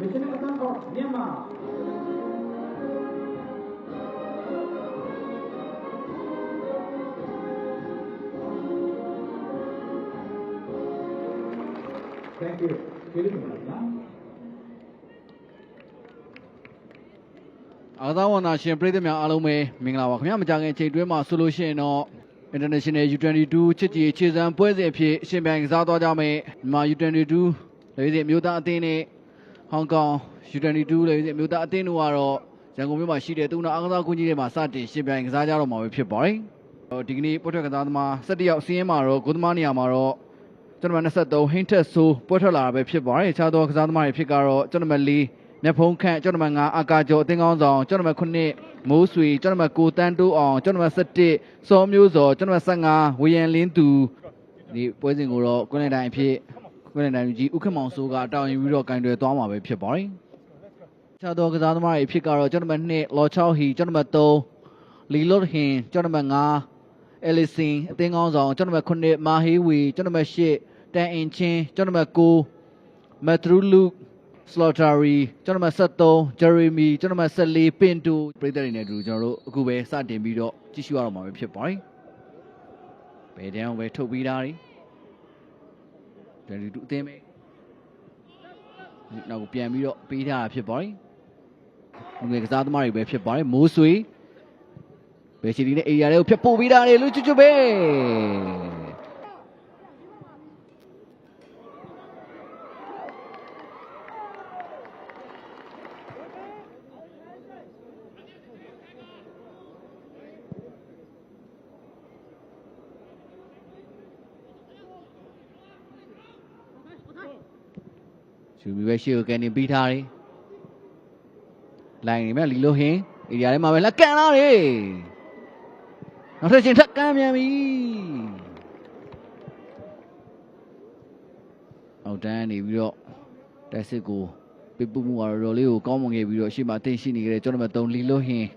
National Bank of Myanmar. Thank you. ကျေးဇူးတင်ပါတယ်နော်အားကစားဝန်သားရှင်ပြည်သူများအားလုံးပဲမင်္ဂလာပါခင်ဗျာမကြခင်ချိန်တွင်းမှာဆိုလို့ရှိရင်တော့ International U22 ချစ်ကြည်ခြေစံပွဲစဉ်အဖြစ်အရှင်ပြိုင်ကစားသွားကြမယ်မြန်မာ U22 လေစစ်မျိုးသားအသင်းနဲ့ ဟောင်ကောင် U22 လေစစ်မျိုးသားအသင်းတို့ကတော့ရန်ကုန်မြို့မှာရှိတဲ့သူနာအားကစားကွင်းကြီးထဲမှာစတင်ရှင်ပြိုင်ကစားကြတော့မှာပဲဖြစ်ပါတယ်ဟောဒီကနေ့ပွဲထွက်ကစားသမား17ယောက်စီးရင်မှာတော့ဂိုးသမားနေရာမှာတော့ကျွန်တော်23ဟင်းထက်ဆိုးပွဲထွက်လာတာပဲဖြစ်ပါတယ်အခြားသောကစားသမားတွေဖြစ်ကတော့ကျွန်တော်4မြတ်ဖုံးခန့်ကျွန်တော်9အာကာကျော်အသင်းကောင်းဆောင်ကျွန်တော်9မိုးဆွေကျွန်တော်9တန်းတိုးအောင်ကျွန်တော်17စောမျိုးစောကျွန်တော်15ဝေယံလင်းသူဒီပွဲစဉ်ကိုတော့ကွင်းလန်တိုင်းအဖြစ် ကွင်းလန်တိုင်းကြီးဥက္ကမောင်စိုးကတောင်းရင်ပြီးတော့ကင်တွယ်သွားမှာပဲဖြစ်ပါတယ်အခြားသောကစားသမားတွေဖြစ်ကတော့ကျွန်တော်2လော်ချောက်ဟီကျွန်တော်3လီလော့ဟင်ကျွန်တော်5အဲလီဆင်အသင်းကောင်းဆောင်ကျွန်တော်9မာဟေးဝီကျွန်တော်8တန်အင်ချင်းကျွန်တော်9မက်ထရူလူက Slaughtery ကျွန်တော်မှ73 Jeremy ကျွန်တော်မှ14 Pinto ပြည်သက်တွေနဲ့အတူကျွန်တော်တို့အခုပဲစတင်ပြီးတော့ကြည့်ရှုရတော့မှာပဲဖြစ်ပါတယ်။ဘယ်တန်းပဲထုတ်ပြီးသားတွေ တယ်လီတူအသင်းပဲနောက်ကိုပြန်ပြီးတော့ပေးထားတာဖြစ်ပါတယ်။လူငယ်ကစားသမားတွေပဲဖြစ်ပါတယ်မိုးဆွေဘယ်ချီဒီနဲ့ area တွေကိုဖျက်ပို့ပြီးသားတွေလူချွတ်ချွတ်ပဲ ယူပြီးပဲရှေ့ကိုကန်နေပြီးထားတယ်လိုင်းနေမဲ့လီလိုဟင်း area ထဲမှာပဲလက်ကန်လာတယ်နောက်ထပ်ချင်းထပ်ကန်ပြန်ပြီအောက်တန်းနေပြီးတော့တက်စစ်ကိုပြပမှုကတော့တော်လေးကိုကောင်းမွန်ခဲ့ပြီးတော့ရှေ့မှာတင်ရှိနေကြတဲ့ကျွန်တော်တို့3လီလိုဟင်း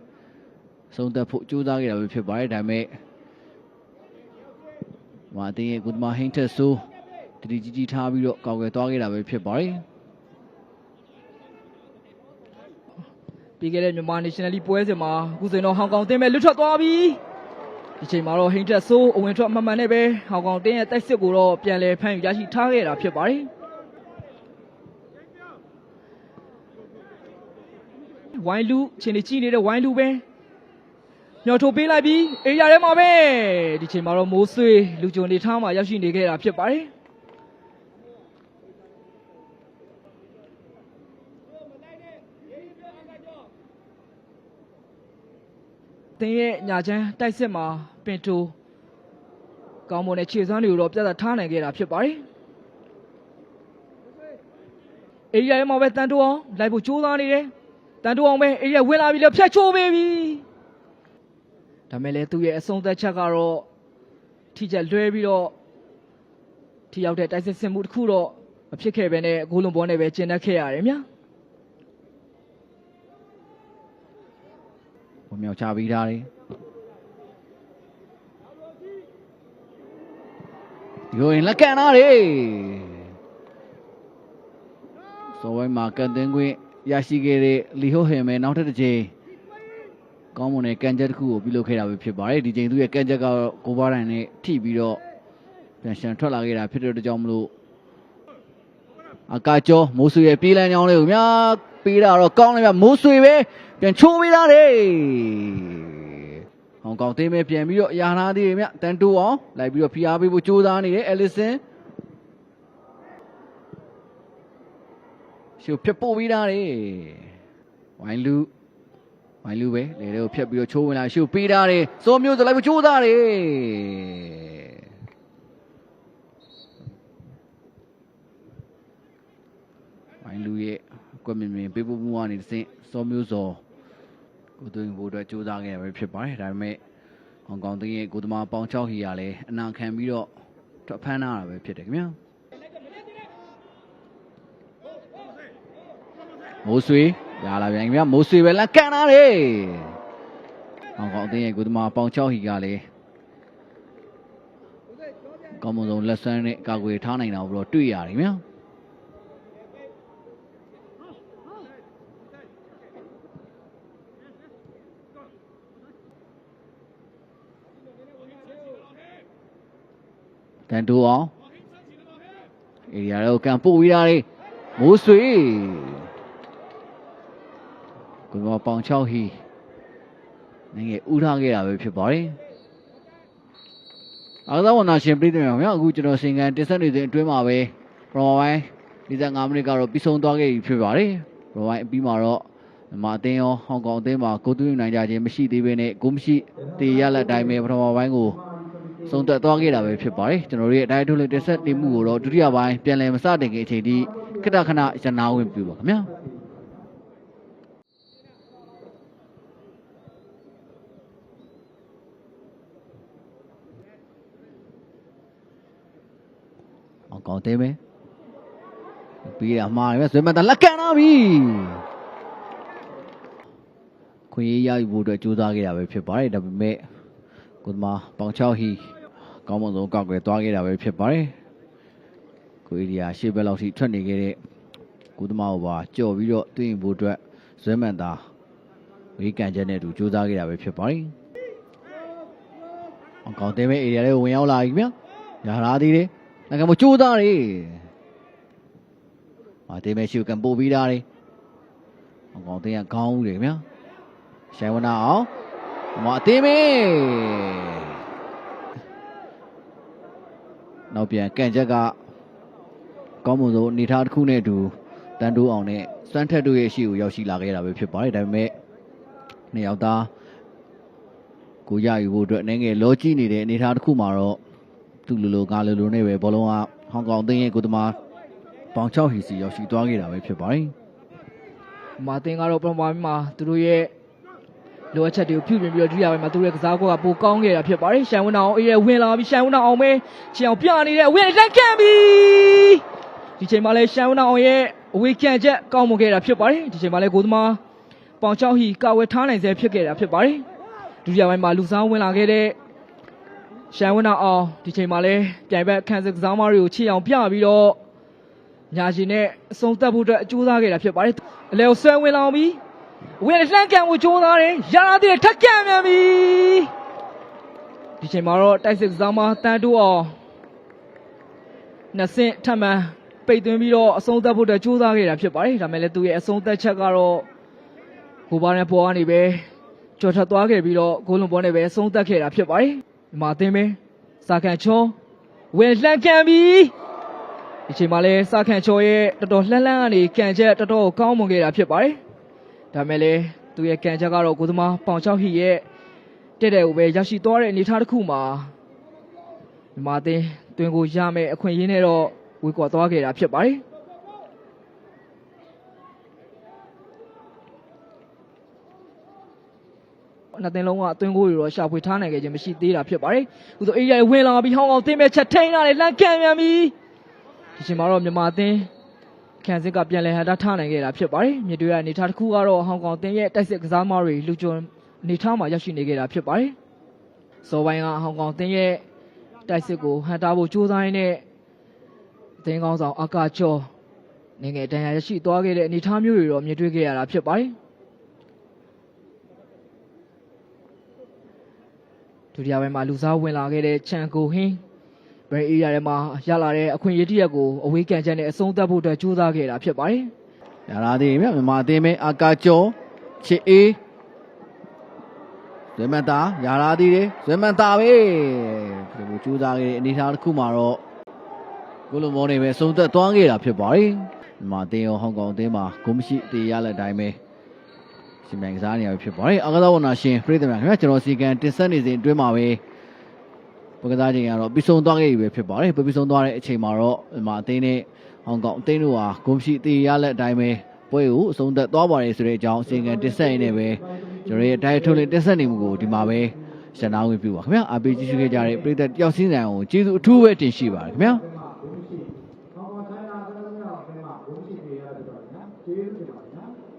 ဆုံးသက်ဖို့ကြိုးစားခဲ့တာပဲဖြစ်ပါတယ်ဒါပေမဲ့မာတင်ရဲ့ကုသမာဟင်းထက်ဆိုးတတိကြီးကြီးထားပြီးတော့ကောက်ွယ်သွားခဲ့တာပဲဖြစ်ပါတယ် ပြီးခဲ့တဲ့မြန်မာ National League ပွဲစဉ်မှာအခုဆိုရင်တော့ဟောင်ကောင်တင်းပဲလွတ်ထွက်သွားပြီဒီချိန်မှာတော့ဟိန်တက်ဆိုးအဝင်ထွက်အမှန်မှန်နဲ့ပဲဟောင်ကောင်တင်းရဲ့တိုက်စစ်ကိုတော့ပြန်လည်ဖမ်းယူရရှိထားခဲ့တာဖြစ်ပါတယ်ဝိုင်းလူချင်းနေကြည့်နေတဲ့ဝိုင်းလူပဲညှော်ထုတ်ပေးလိုက်ပြီးအေးရထဲမှာပဲဒီချိန်မှာတော့မိုးဆွေးလူကြုံနေထားမှာရောက်ရှိနေခဲ့တာဖြစ်ပါတယ် တင်းရဲ့ညာချမ်းတိုက်စစ်မှာပင်တိုကောင်းမွန်တဲ့ခြေစွမ်းတွေကိုတော့ပြသထားနိုင်ခဲ့တာဖြစ်ပါတယ်အေးရထဲမှာပဲတန်တိုးအောင်လိုက်ဖို့ကြိုးစားနေတယ်တန်တိုးအောင်ပဲအေးရဝင်လာပြီလေဖြတ်ချိုးပေးပြီဒါမဲ့လည်းသူ့ရဲ့အဆုံးသက်ချက်ကတော့ထိချက်လွှဲပြီးတော့ထိရောက်တဲ့တိုက်စစ်ဆင်မှုတစ်ခုတော့မဖြစ်ခဲ့ပဲနဲ့အကိုးလုံးဘောနဲ့ပဲကျင်တတ်ခဲ့ရတယ်ဗျာ ဝင်မြောက်ချပြီးသားတယ်ဒီကိုရင်လက်ကန်လာတယ်စောဝိုင်းမှာကန်တင်ခွင့်ရရှိခဲ့တဲ့လီဟိုဟင်မဲနောက်ထပ်တစ်ချိန်ကောင်းမွန်တဲ့ကန်ချက်တစ်ခုကိုပြုလုပ်ခဲ့တာပဲဖြစ်ပါတယ်ဒီချိန်သူ့ရဲ့ကန်ချက်ကတော့ကိုဘာတိုင်းနဲ့ထိပြီးတော့ပြန်ရှန်ထွက်လာခဲ့တာဖြစ်တဲ့အတွက်ကြောင့်မလို့အကာကျော်မိုးဆွေရဲ့ပြေးလန်းကြောင်းလေးကိုများ ပေးတာတော့ကောင်းတယ်ဗျမိုးဆွေပဲပြန်ချိုးပေးတာတယ်ဟောင်ကောင်တင်းပဲပြန်ပြီးတော့အရာနာသေးတယ်ဗျတန်တိုးအောင်လိုက်ပြီးတော့ဖိအားပေးဖို့ကြိုးစားနေတယ်အဲလစ်ဆင်ရှုပ်ဖြတ်ပို့ပေးတာတယ်ဝိုင်းလူဝိုင်းလူပဲလေတွေကိုဖြတ်ပြီးတော့ချိုးဝင်လာရှုပ်ပေးတာတယ်စောမျိုးစလိုက်ဖို့ကြိုးစားတယ်ဝိုင်းလူရဲ့အကွက်မြင်မြင်ပေးဖို့မှုကနေ တစ်ဆင့်စောမျိုးစောကိုသွင်းဖို့အတွက်ကြိုးစားခဲ့ရပဲဖြစ်ပါတယ်ဒါပေမဲ့ဟောင်ကောင်တင်းရဲ့ကိုသမားပေါင်း6ဟီရလည်းအနာခံပြီးတော့ထွက်ဖမ်းလာတာပဲဖြစ်တယ်ခင်ဗျာမိုးဆွေရလာပြန်ခင်ဗျာမိုးဆွေပဲလက်ကန်လာတယ်ဟောင်ကောင်တင်းရဲ့ကိုသမားပေါင်း6ဟီကလည်းကောင်းမွန်ဆုံးလက်ဆန်းနဲ့ကာကွယ်ထားနိုင်တာကိုတော့တွေ့ရတယ်ခင်ဗျာ တန်တူအောင်ဧရိယာတော့ကန်ပို့ပြီးတာလေမိုးဆွေကိုမပေါင်ချောက်ဟီနေငယ်ဥထားခဲ့တာပဲဖြစ်ပါတယ်အားသာဝနာရှင်ပြည်သူများခင်ဗျာအခုကျွန်တော်စင်ကန်တင်ဆက်နေတဲ့အတွင်းမှာပဲပရောပိုင်း45မိနစ်ကတော့ပြီးဆုံးသွားခဲ့ပြီဖြစ်ပါတယ်ပရောပိုင်းအပြီးမှာတော့မြန်မာအသင်းရောဟောင်ကောင်အသင်းမှာကိုသွင်းနိုင်ကြခြင်းမရှိသေးဘဲနဲ့ကိုမရှိတေရလက်တိုင်းပဲပထမပိုင်းကို ဆုံးသက်သွားခဲ့တာပဲဖြစ်ပါတယ်ကျွန်တော်တို့ရဲ့အတိုင်းထုတ်လိုက်တက်ဆက်နေမှုကိုတော့ဒုတိယပိုင်းပြန်လည်မစတင်ခင်အချိန်ထိခဏခဏရနာဝင်ပြပါခင်ဗျာအောင်ကောင်းသေးမယ်ပြီးရမှာပဲဆွေးမတန်လက်ကန်လာပြီခွင့်ရရယူဖို့အတွက်ကြိုးစားခဲ့တာပဲဖြစ်ပါတယ်ဒါပေမဲ့ကိုသမာပေါင်ချောက်ဟီ ကောင်းမွန်ဆုံးကောက်ွယ်သွားခဲ့တာပဲဖြစ်ပါတယ်ကိုအေရီယာရှေ့ဘက်လောက်ထိထွက်နေခဲ့တဲ့ကိုသမာကိုပါကြော်ပြီးတော့တွင်းဖို့အတွက်ဇွဲမှန်သားဝေးကန်ချက်နဲ့အတူကြိုးစားခဲ့တာပဲဖြစ်ပါတယ်အကောင်တဲမဲ့အေရီယာလေးကိုဝင်ရောက်လာပြီဗျာညာလာသေးတယ်ငါကမကြိုးစားတယ်မာတဲမဲ့ရှူကန်ပို့ပြီးသားတယ်အကောင်တဲကခေါင်းဦးတယ်ဗျာရှိုင်ဝနာအောင်မအသေးမေ နောက်ပြန်ကန်ချက်ကကောင်းမွန်ဆုံးအနေထားတစ်ခုနဲ့အတူတန်တိုးအောင်နဲ့စွမ်းထက်တို့ရဲ့ရှေ့ကိုရောက်ရှိလာခဲ့တာပဲဖြစ်ပါတယ်ဒါပေမဲ့နှစ်ယောက်သားကိုရယူဖို့အတွက်အနေငယ်လောကြည့်နေတဲ့အနေထားတစ်ခုမှာတော့သူ့လိုလိုငါလိုလိုနဲ့ပဲဘောလုံးကဟောင်ကောင်အသင်းရဲ့ကိုသမားပေါင်6ဟီစီရောက်ရှိသွားခဲ့တာပဲဖြစ်ပါတယ်မာတင်ကတော့ပထမပိုင်းမှာသူတို့ရဲ့ လိုအပ်ချက်တွေကိုပြုပြင်ပြီးတော့ဒုတိယပိုင်းမှာသူတို့ရဲ့ကစားကွက်ကပိုကောင်းခဲ့တာဖြစ်ပါတယ်ရှန်ဝင်းအောင်အေးရဲ့ဝင်လာပြီးရှန်ဝင်းအောင်ပဲချီအောင်ပြနေတဲ့ဝင်လက်ခံပြီဒီချိန်မှာလဲရှန်ဝင်းအောင်ရဲ့အဝေးကန်ချက်ကောင်းမွန်ခဲ့တာဖြစ်ပါတယ်ဒီချိန်မှာလဲကိုသမားပေါင်ချောက်ဟီကာဝယ်ထားနိုင်စေဖြစ်ခဲ့တာဖြစ်ပါတယ်ဒုတိယပိုင်းမှာလူစားဝင်လာခဲ့တဲ့ရှန်ဝင်းအောင်ဒီချိန်မှာလဲပြိုင်ဘက်ခန်းစစ်ကစားမတွေကိုချီအောင်ပြပြီးတော့ညာရှင်နဲ့အဆုံးသတ်ဖို့အတွက်အကြိုးစားခဲ့တာဖြစ်ပါတယ်အလဲကိုဆွဲဝင်လာပြီး ဝင်လှမ်းကန်ကိုကြိုးစားတယ်ရလာတဲ့ထက်ကန်မြန်ပြီဒီချိန်မှာတော့တိုက်စစ်ကစားမတန်တိုးအောင်နှစ်ဆင့်ထပ်မံပိတ်သွင်းပြီးတော့အဆုံးသတ်ဖို့အတွက်ကြိုးစားခဲ့တာဖြစ်ပါတယ်ဒါပေမဲ့လည်းသူရဲ့အဆုံးသတ်ချက်ကတော့ကိုပါနဲ့ပေါ်ကနေပဲကြော်ထပ်သွားခဲ့ပြီးတော့ဂိုးလုံးပေါ်နဲ့ပဲအဆုံးသတ်ခဲ့တာဖြစ်ပါတယ်ဒီမှာအသင်းပဲစာကန်ချောဝင်လှမ်းကန်ပြီဒီချိန်မှာလည်းစာကန်ချောရဲ့တော်တော်လှမ်းလှမ်းကနေကန်ချက်တော်တော်ကောင်းမွန်ခဲ့တာဖြစ်ပါတယ် ဒါမဲ့လည်းသူရဲ့ကန်ချက်ကတော့ကိုသမားပေါင်ချောက်ဟီရဲ့တက်တဲ့ကိုပဲရောက်ရှိသွားတဲ့အနေအထားတစ်ခုမှာဒီမှာအသင်းတွင်ကိုရမယ်အခွင့်အရေးနဲ့တော့ဝေကွာသွားခဲ့တာဖြစ်ပါတယ်နှစ်သင်းလုံးကအသွင်းကိုတွေတော့ရှာဖွေထားနိုင်ခဲ့ခြင်းမရှိသေးတာဖြစ်ပါတယ်။ဥသောအေးရိုင်ဝင်လာပြီးဟောင်းအောင်သင်းမဲ့ချက်ထိန်လာတယ်လန့်ကန်မြန်ပြီ။ဒီချိန်မှာတော့မြန်မာအသင်း ခံစစ်ကပြန်လည်ဟန်တာထားနိုင်ခဲ့တာဖြစ်ပါတယ်။မြေတွေးရအနေထားတစ်ခုကတော့ဟောင်ကောင်တင်းရဲ့တိုက်စစ်ကစားမတွေလူကျွန်းအနေထားမှာရောက်ရှိနေခဲ့တာဖြစ်ပါတယ်။စောပိုင်းကဟောင်ကောင်တင်းရဲ့တိုက်စစ်ကိုဟန်တာဖို့ကြိုးစားရင်းနဲ့အသင်းကောင်းဆောင်အကာကျော်နေငယ်တန်ရာရရှိသွားခဲ့တဲ့အနေထားမျိုးတွေတော့မြင်တွေ့ခဲ့ရတာဖြစ်ပါတယ်။ဒုတိယပိုင်းမှာလူစားဝင်လာခဲ့တဲ့ချန်ကိုဟင်း ဘယ်အေးရထဲမှာရလာတဲ့အခွင့်အရေးတစ်ရက်ကိုအဝေးကန်ချက်နဲ့အဆုံးသတ်ဖို့အတွက်ကြိုးစားခဲ့တာဖြစ်ပါတယ်ရလာသေးပြီမြန်မာအသင်းမဲအာကာကျော်ချစ်အေးဇွဲမန်တာရလာသေးတယ်ဇွဲမန်တာပဲဒီလိုကြိုးစားခဲ့တဲ့အနေအထားတစ်ခုမှာတော့ကိုလိုမောနေပဲစုံသက်သွားခဲ့တာဖြစ်ပါတယ်မြန်မာအသင်းရောဟောင်ကောင်အသင်းမှာကိုမရှိတေးရလက်တိုင်းပဲရှင်မြန်ကစားနေရဖြစ်ပါတယ်အာကာသဝနာရှင်ပြည်သူများခင်ဗျာကျွန်တော်စီကံတင်ဆက်နေစဉ်အတွင်းမှာပဲ ပွဲကစားချိန်ကတော့ပြီးဆုံးသွားခဲ့ပြီပဲဖြစ်ပါတယ်ပြီးဆုံးသွားတဲ့အချိန်မှာတော့ဒီမှာအသင်းနဲ့ဟောင်ကောင်အသင်းတို့ဟာဂုံရှိတေရလက်အတိုင်းပဲပွဲကိုအဆုံးသတ်သွားပါတယ်ဆိုတဲ့အကြောင်းအစဉ်ကတင်ဆက်ရင်းနဲ့ပဲကျွန်တော်ရဲ့ဒိုင်ထုတ်လင်းတင်ဆက်နေမှုကိုဒီမှာပဲရှင်းအောင်ပြပါခင်ဗျာအပေးကြည့်ရှုခဲ့ကြတဲ့ပရိသတ်တယောက်စင်းဆိုင်ကိုကျေးဇူးအထူးပဲတင်ရှိပါတယ်ခင်ဗျာကျေးဇူးတင်ပါတယ်နော်